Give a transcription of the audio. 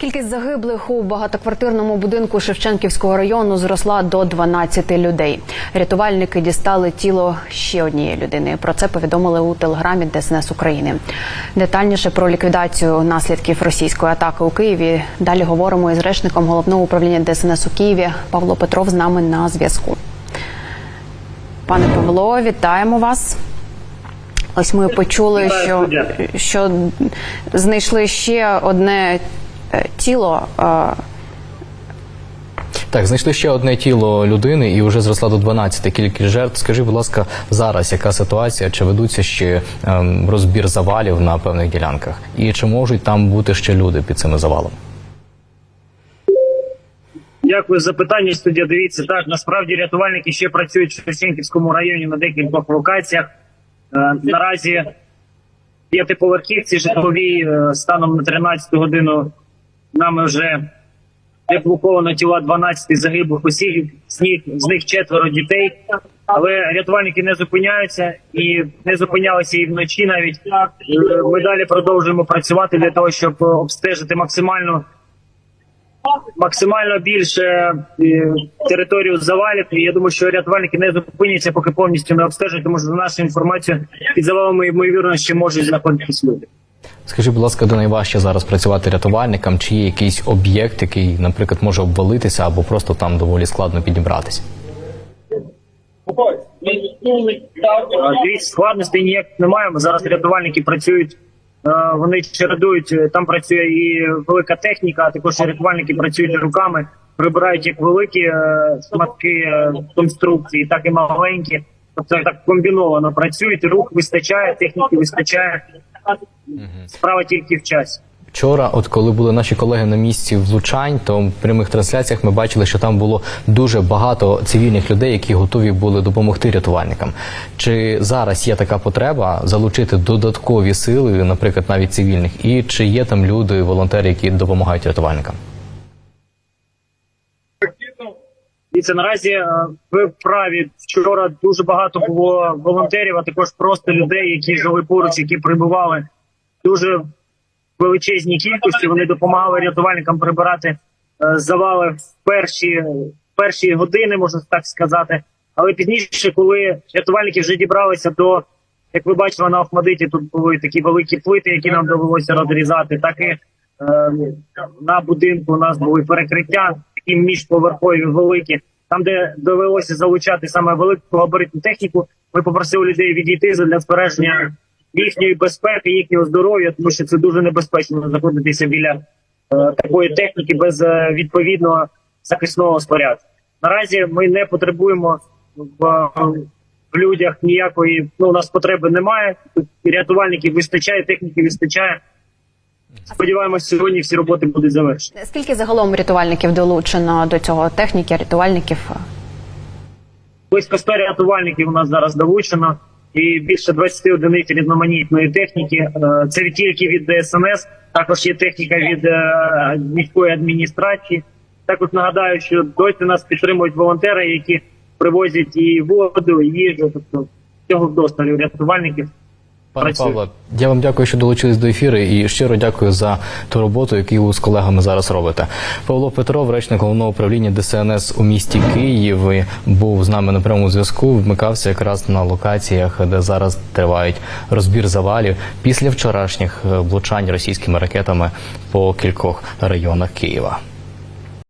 Кількість загиблих у багатоквартирному будинку Шевченківського району зросла до 12 людей. Рятувальники дістали тіло ще однієї людини. Про це повідомили у телеграмі ДСНС України. Детальніше про ліквідацію наслідків російської атаки у Києві. Далі говоримо із речником головного управління ДСНС у Києві. Павло Петров з нами на зв'язку. Пане Павло, вітаємо вас. Ось ми почули, що, що знайшли ще одне тіло. е, Так, знайшли ще одне тіло людини і вже зросла до 12 кількість жертв. Скажи, будь ласка, зараз яка ситуація? Чи ведуться ще ем, розбір завалів на певних ділянках? І чи можуть там бути ще люди під цими завалами? Дякую за питання. Студія дивіться так. Насправді рятувальники ще працюють в Шевченківському районі на декількох локаціях. Е, наразі п'ятиповерхівці житлові е, станом на 13 годину нами вже деблоковано тіла 12 загиблих осіб. З них з них четверо дітей. Але рятувальники не зупиняються і не зупинялися і вночі. Навіть ми далі продовжуємо працювати для того, щоб обстежити максимально максимально більше е, територію завалів. І я думаю, що рятувальники не зупиняться, поки повністю не обстежать, тому що за нашу інформацію під завалами ймовірно ще можуть знаходитись люди. Скажи, будь ласка, де найважче зараз працювати рятувальникам? Чи є якийсь об'єкт, який, наприклад, може обвалитися, або просто там доволі складно підібратися? Дивіться, складностей ніяких немає. Зараз рятувальники працюють. е, Вони чередують. е, Там працює і велика техніка, а також рятувальники працюють руками, прибирають як великі е, шматки конструкції, так і маленькі. Тобто так комбіновано працюють. Рух вистачає, техніки вистачає. Справа тільки в часі. Вчора, от коли були наші колеги на місці влучань, то в прямих трансляціях ми бачили, що там було дуже багато цивільних людей, які готові були допомогти рятувальникам. Чи зараз є така потреба залучити додаткові сили, наприклад, навіть цивільних, і чи є там люди, волонтери, які допомагають рятувальникам? Дивіться, наразі е, ви праві. Вчора дуже багато було волонтерів, а також просто людей, які жили поруч, які прибували дуже в величезній кількості. Вони допомагали рятувальникам прибирати е, завали в перші, перші години, можна так сказати. Але пізніше, коли рятувальники вже дібралися до, як ви бачили на Охмадиті, тут були такі великі плити, які нам довелося розрізати, так і е, на будинку у нас були перекриття, такі міжповерхові великі. Там, де довелося залучати саме велику габаритну техніку, ми попросили людей відійти для збереження їхньої безпеки, їхнього здоров'я, тому що це дуже небезпечно знаходитися біля е, такої техніки без е, відповідного захисного спорядження. Наразі ми не потребуємо в, в людях ніякої. Ну у нас потреби немає. Рятувальників вистачає, техніки вистачає. Сподіваємося, сьогодні всі роботи будуть завершені. Скільки загалом рятувальників долучено до цього техніки, рятувальників? Близько 100 рятувальників у нас зараз долучено, і більше 20 одиниць різноманітної техніки. Е, Це тільки від ДСНС, також є техніка від е, міської адміністрації. Також нагадаю, що досі нас підтримують волонтери, які привозять і воду, і їжу. Тобто цього вдосталь рятувальників. Пане Павло, я вам дякую, що долучились до ефіру, і щиро дякую за ту роботу, яку ви з колегами зараз робите. Павло Петров, речник головного управління ДСНС у місті Київ, був з нами на прямому зв'язку. Вмикався якраз на локаціях, де зараз тривають розбір завалів після вчорашніх е, влучань російськими ракетами по кількох районах Києва.